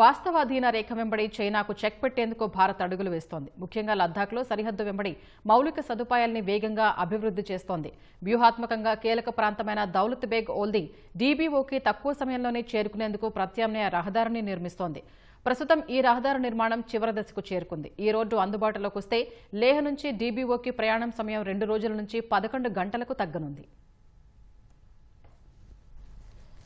వాస్తవాధీన రేఖ వెంబడి చైనాకు చెక్ పెట్టేందుకు భారత్ అడుగులు వేస్తోంది. ముఖ్యంగా లద్దాఖ్లో సరిహద్దు వెంబడి మౌలిక సదుపాయాల్ని వేగంగా అభివృద్ధి చేస్తోంది. వ్యూహాత్మకంగా కీలక ప్రాంతమైన దౌలత్ బేగ్ ఓల్దీ డీబీఓకి తక్కువ సమయంలోనే చేరుకునేందుకు ప్రత్యామ్నాయ రహదారిని నిర్మిస్తోంది. ప్రస్తుతం ఈ రహదారి నిర్మాణం చివరి దశకు చేరుకుంది. ఈ రోడ్డు అందుబాటులోకి వస్తే లేహ్ నుంచి డీబీఓకి ప్రయాణం సమయం రెండు రోజుల నుంచి పదకొండు గంటలకు తగ్గనుంది.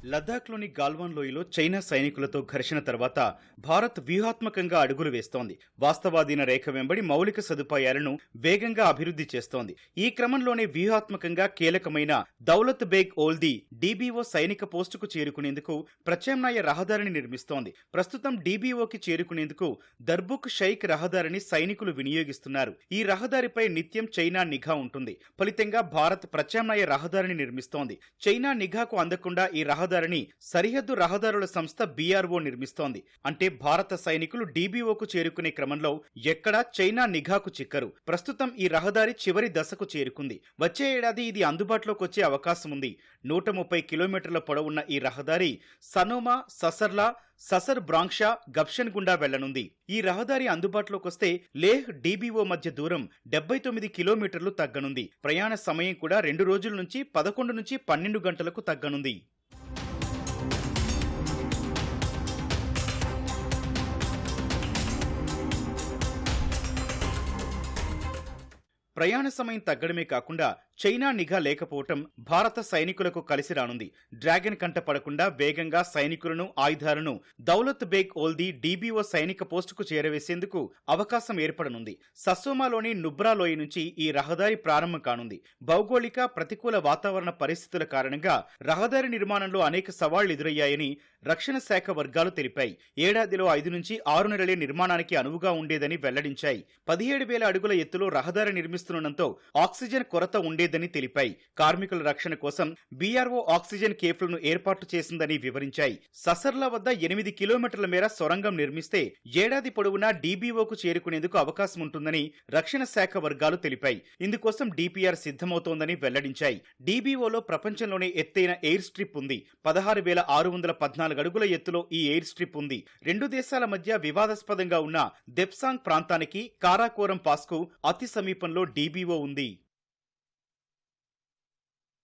లద్దాఖ్లోని గాల్వాన్ లోయలో చైనా సైనికులతో ఘర్షణ తర్వాత భారత్ వ్యూహాత్మకంగా అడుగులు వేస్తోంది. వాస్తవాధీన రేఖ వెంబడి మౌలిక సదుపాయాలను వేగంగా అభివృద్ధి చేస్తోంది. ఈ క్రమంలోనే వ్యూహాత్మకంగా కీలకమైన దౌలత్ బేగ్ ఓల్దీ డీబీఓ సైనిక పోస్టుకు చేరుకునేందుకు ప్రత్యామ్నాయ రహదారిని నిర్మిస్తోంది. ప్రస్తుతం డీబీఓకి చేరుకునేందుకు దర్బుక్ షైక్ రహదారిని సైనికులు వినియోగిస్తున్నారు. ఈ రహదారిపై నిత్యం చైనా నిఘా ఉంటుంది. ఫలితంగా భారత్ ప్రత్యామ్నాయ రహదారిని నిర్మిస్తోంది. చైనా నిఘాకు అందకుండా ఈ రహదారిని సరిహద్దు రహదారుల సంస్థ బీఆర్ఓ నిర్మిస్తోంది. అంటే భారత సైనికులు డీబీఓకు చేరుకునే క్రమంలో ఎక్కడా చైనా నిఘాకు చిక్కరు. ప్రస్తుతం ఈ రహదారి చివరి దశకు చేరుకుంది. వచ్చే ఏడాది ఇది అందుబాటులోకి వచ్చే అవకాశం ఉంది. నూట ముప్పై కిలోమీటర్ల పొడవున్న ఈ రహదారి సనోమా ససర్లా ససర్ బ్రాంక్షా గప్షన్ గుండా వెళ్ళనుంది. ఈ రహదారి అందుబాటులోకి వస్తే లేహ్ డీబీఓ మధ్య దూరం డెబ్బై తొమ్మిది కిలోమీటర్లు తగ్గనుంది. ప్రయాణ సమయం కూడా రెండు రోజుల నుంచి పదకొండు నుంచి పన్నెండు గంటలకు తగ్గనుంది. ప్రయాణ సమయం తగ్గడమే కాకుండా చైనా నిఘా లేకపోవటం భారత సైనికులకు కలిసి రానుంది. డ్రాగన్ కంట పడకుండా వేగంగా సైనికులను ఆయుధాలను దౌలత్ బేగ్ ఓల్దీ డీబీఓ సైనిక పోస్టుకు చేరవేసేందుకు అవకాశం ఏర్పడనుంది. సస్సోమాలోని నుబ్రా లోయ నుంచి ఈ రహదారి ప్రారంభం కానుంది. భౌగోళిక ప్రతికూల వాతావరణ పరిస్థితుల కారణంగా రహదారి నిర్మాణంలో అనేక సవాళ్ళు ఎదురయ్యాయని రక్షణ శాఖ వర్గాలు తెలిపాయి. ఏడాదిలో ఐదు నుంచి ఆరు నెలలే నిర్మాణానికి అనువుగా ఉండేదని వెల్లడించాయి. పదిహేడు వేల అడుగుల ఎత్తులో రహదారి నిర్మిస్తున్నంతో ఆక్సిజన్ కొరత లేదని తెలిపాయి. కార్మికుల రక్షణ కోసం బీఆర్ఓ ఆక్సిజన్ కేఫ్లను ఏర్పాటు చేసిందని వివరించాయి. ససర్ల వద్ద ఎనిమిది కిలోమీటర్ల మేర సొరంగం నిర్మిస్తే ఏడాది పొడవునా డీబీఓకు చేరుకునేందుకు అవకాశం ఉంటుందని రక్షణ శాఖ వర్గాలు తెలిపాయి. ఇందుకోసం డీపీఆర్ సిద్ధమవుతోందని వెల్లడించాయి. డీబీఓలో ప్రపంచంలోనే ఎత్తైన ఎయిర్ స్ట్రిప్ ఉంది. పదహారు వేల ఆరు వందల పద్నాలుగు అడుగుల ఎత్తులో ఈ ఎయిర్ స్ట్రిప్ ఉంది. రెండు దేశాల మధ్య వివాదాస్పదంగా ఉన్న దెప్సాంగ్ ప్రాంతానికి కారాకోరం పాస్కు అతి సమీపంలో డీబీఓ ఉంది.